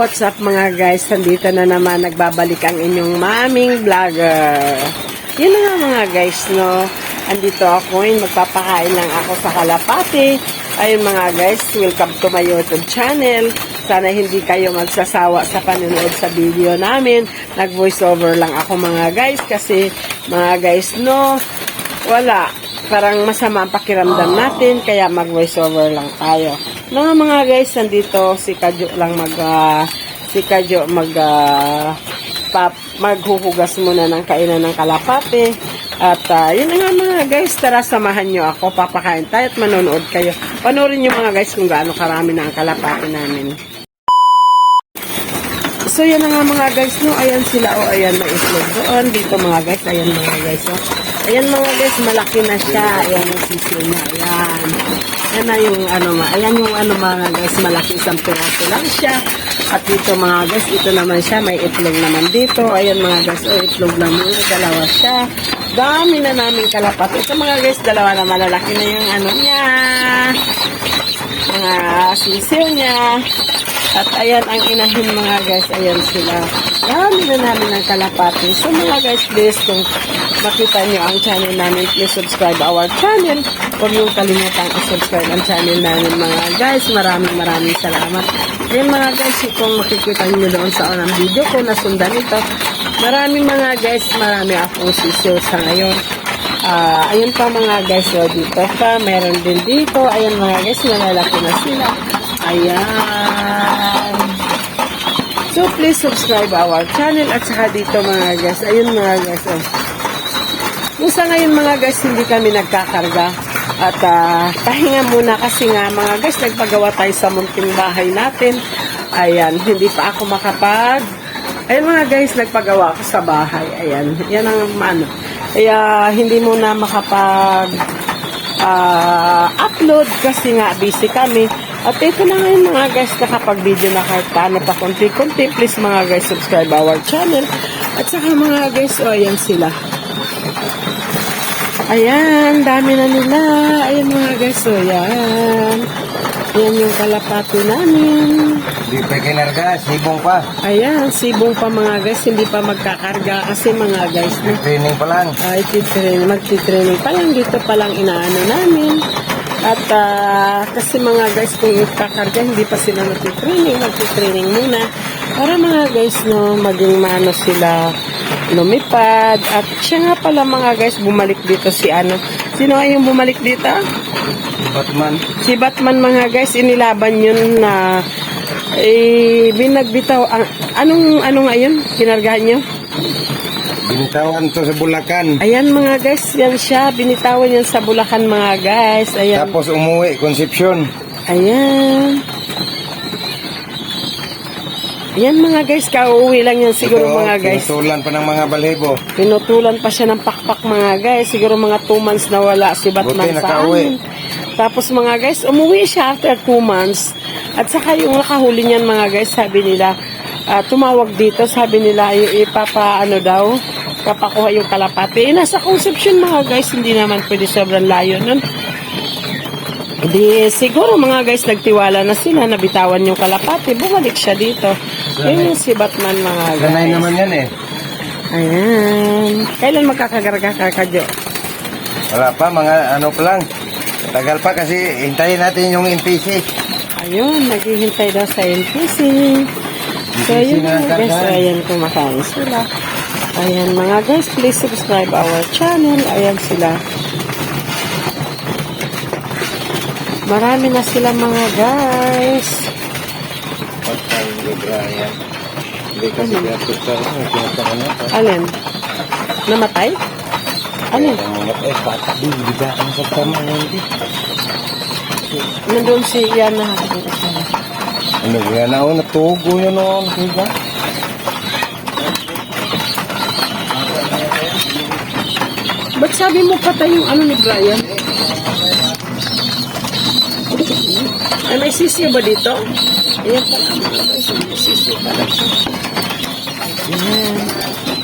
what's up mga guys? Nandito na naman nagbabalik ang inyong maming vlogger. Yun na nga mga guys, no? Andito ako, yun, magpapakain lang ako sa kalapati. Ayun mga guys, welcome to my YouTube channel. Sana hindi kayo magsasawa sa panonood sa video namin. Nag-voice over lang ako mga guys kasi mga guys, no, wala. Parang masama ang pakiramdam natin, kaya mag-voice over lang tayo. No, mga guys, nandito si Kadyo lang mag, ah, si Kadyo mag, ah, pap, maghuhugas muna ng kainan ng kalapate. At ah, yun nga mga guys, tara samahan nyo ako, papakain tayo at manonood kayo. Panoorin nyo mga guys kung gaano karami na ang kalapate namin. So yan nga mga guys, no, ayan sila, o ayan na itlog doon, dito mga guys, ayan mga guys, oh. Ayan mga guys, malaki na siya, ayan yung sisiyo niya, ayan. Yan na yung ano ma, ayan yung ano mga guys, malaki isang piraso lang siya. At dito mga guys, ito naman siya, may itlog naman dito, ayan mga guys, oh, itlog mga, dalawa siya. Dami na namin kalapat. Ito mga guys, dalawa na malalaki na yung ano niya, mga sisiyo niya. At ayan ang inahin mga guys, ayan sila. Dami na namin ng kalapati. So mga guys, please kung makita nyo ang channel namin, please subscribe our channel. Huwag nyo kalimutan i-subscribe ang channel namin mga guys. Maraming maraming salamat. Ayan mga guys, kung makikita nyo doon sa unang video ko na sundan ito, maraming mga guys, marami akong sisiyo sa ngayon. Ah, ayun pa mga guys, so dito pa, meron din dito. Ayan mga guys, nalalaki na sila. Ayan. So please subscribe our channel at saka dito mga guys. Ayun mga guys. Oh. Kung sa ngayon mga guys, hindi kami nagkakarga. At ah, pahinga muna kasi nga mga guys, nagpagawa tayo sa munting bahay natin. Ayan, hindi pa ako makapag Ayan mga guys, nagpagawa ako sa bahay. Ayan, yan ang ano. Kaya hindi muna makapag ah, upload kasi nga busy kami. At ito na ngayon mga guys, nakapag-video na kahit paano pa konti-konti. Please mga guys, subscribe our channel. At saka mga guys, oh, ayan sila. Ayan, dami na nila. Ayan mga guys, oh, ayan. Ayan yung kalapati namin. Di pa kinarga, sibong pa. Ayan, sibong pa mga guys, hindi pa magkakarga kasi mga guys, no? Training pa lang. ay titrain, magtitraining pa lang dito pa lang inaano namin. At ah, kasi mga guys, kung kakarga, hindi pa sila nagtitraining, magtitraining muna. Para mga guys, no, maging maano sila lumipad. At siya nga pala mga guys, bumalik dito si ano. Sino ay yung bumalik dito? Batman. Si Batman mga guys, inilaban yun na eh, binagbitaw. Ang, anong, ano nga yun? Kinargahan nyo? Binitawan to sa Bulacan. Ayan mga guys, yan siya. Binitawan yan sa Bulacan mga guys. Ayan. Tapos umuwi, Concepcion. Ayan. Ayan mga guys, kauwi lang yan siguro Ito, mga guys. Tinutulan pa ng mga balhibo. Pinutulan pa siya ng pakpak mga guys. Siguro mga 2 months na wala si Batman Buti sa amin. Tapos mga guys, umuwi siya after 2 months. At saka yung nakahuli niyan mga guys, sabi nila, ah, tumawag dito, sabi nila, i- ipapa ano daw, papakuha yung kalapati. Eh, nasa conception mga guys, hindi naman pwede sobrang layo nun. Di, siguro mga guys, nagtiwala na sila, nabitawan yung kalapati, bumalik siya dito. Yun yung si Batman mga guys. Ganay naman yan eh. Ayan. Kailan magkakagarga ka, Kadyo? Wala pa, mga ano pa lang. Tagal pa kasi hintayin natin yung NPC. Ayun, naghihintay daw sa NPC. So, yun na mga guys. Ayan, kumakain sila. Ayan, mga guys, please subscribe our channel. Ayan sila. Marami na sila mga guys. Hindi kasi gatos sa ano, kinataka na pa. Alin? Namatay? Alin? Mga eh, patak din, hindi ka ang sa tama hindi. Nandun si Yana. Ano yan na ako, natugo yun o, diba? Ba't sabi mo patay yung ano ni Brian? Ay, may sisiyo ba dito? Ayan pala. May sisiyo pala. Ayan.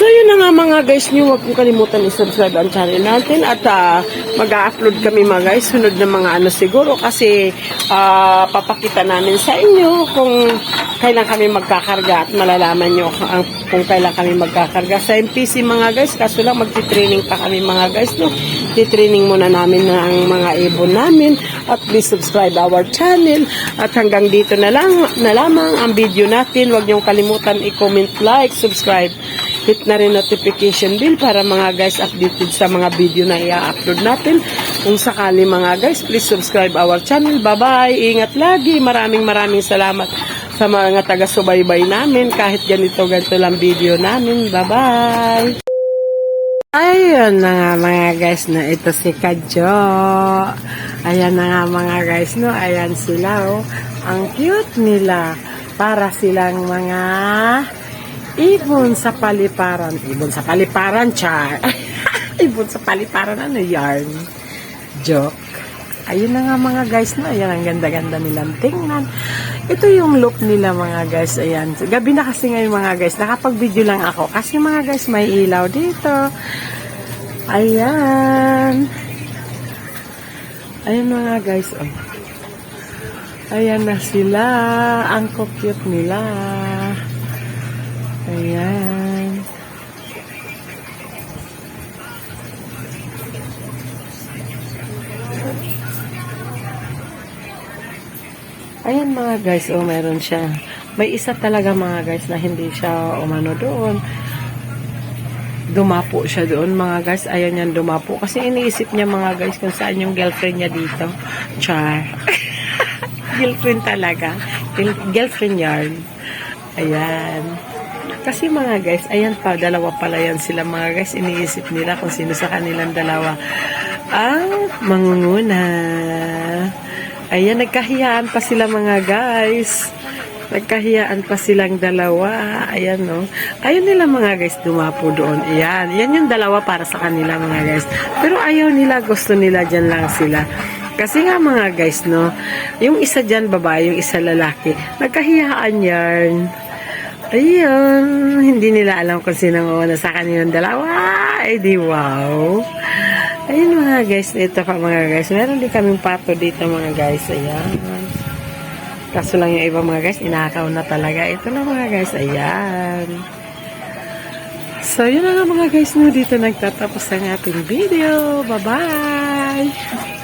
So, yun na nga mga guys nyo, huwag kong kalimutan i-subscribe ang channel natin at ah, mag-upload kami mga guys, sunod na mga ano siguro kasi ah, papakita namin sa inyo kung kailan kami magkakarga at malalaman nyo ang, kung kailan kami magkakarga sa MPC mga guys, kaso lang magti-training pa kami mga guys no, ti-training muna namin ng mga ibon namin. At please subscribe our channel. At hanggang dito na lang na lamang ang video natin, huwag niyong kalimutan i-comment, like, subscribe hit na rin notification bell para mga guys updated sa mga video na i-upload natin. Kung sakali mga guys, please subscribe our channel. Bye-bye. Ingat lagi. Maraming maraming salamat sa mga taga-subaybay namin. Kahit ganito, ganito lang video namin. Bye-bye. Ayun na nga mga guys na ito si Kadjo. Ayan na nga mga guys no. Ayan sila oh. Ang cute nila. Para silang mga ibon sa paliparan. Ibon sa paliparan, char. ibon sa paliparan, ano yarn? Joke. Ayun na nga mga guys no. Ayan ang ganda-ganda nilang tingnan. Ito yung look nila mga guys. Ayan. Gabi na kasi ngayon mga guys. Nakapag-video lang ako. Kasi mga guys may ilaw dito. Ayan. Ayan mga guys. Oh. Ayan na sila. Ang cute nila. Ayan. Ayan mga guys, oh meron siya. May isa talaga mga guys na hindi siya umano doon. Dumapo siya doon mga guys. Ayaw niyan dumapo. Kasi iniisip niya mga guys kung saan yung girlfriend niya dito. Char. girlfriend talaga. Girlfriend yarn. Ayan. Kasi mga guys, ayan pa, dalawa pala yan sila mga guys. Iniisip nila kung sino sa kanilang dalawa ang mangunguna. Ayan, nagkahiyaan pa sila mga guys. Nagkahiyaan pa silang dalawa. Ayan, no. Ayaw nila mga guys dumapo doon. Ayan. Yan yung dalawa para sa kanila mga guys. Pero ayaw nila, gusto nila dyan lang sila. Kasi nga mga guys, no. Yung isa dyan babae, yung isa lalaki. Nagkahiyaan yan. Ayun. Hindi nila alam kung sino ang una sa kanilang dalawa. Ay, di wow. Ayun mga guys, ito pa mga guys. Meron din kaming pato dito mga guys. Ayan. Kaso lang yung iba mga guys, inakaw na talaga. Ito na mga guys, ayan. So, yun na mga guys, no, dito nagtatapos ang ating video. Bye-bye!